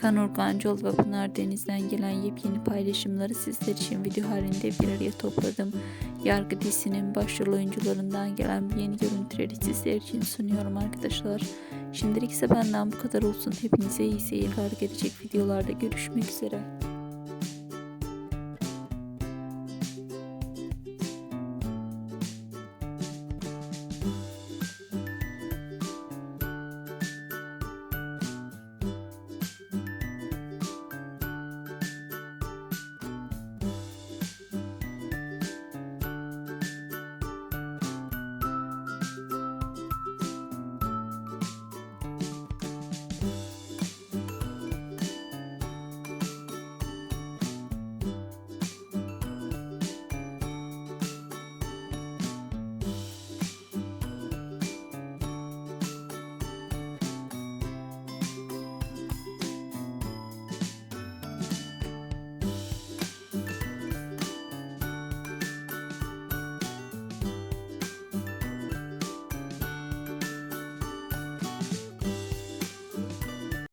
Kan Organcol ve Pınar Deniz'den gelen yepyeni paylaşımları sizler için video halinde bir araya topladım. Yargı dizisinin başrol oyuncularından gelen yeni görüntüleri sizler için sunuyorum arkadaşlar. Şimdilik ise benden bu kadar olsun. Hepinize iyi seyirler. Gelecek videolarda görüşmek üzere.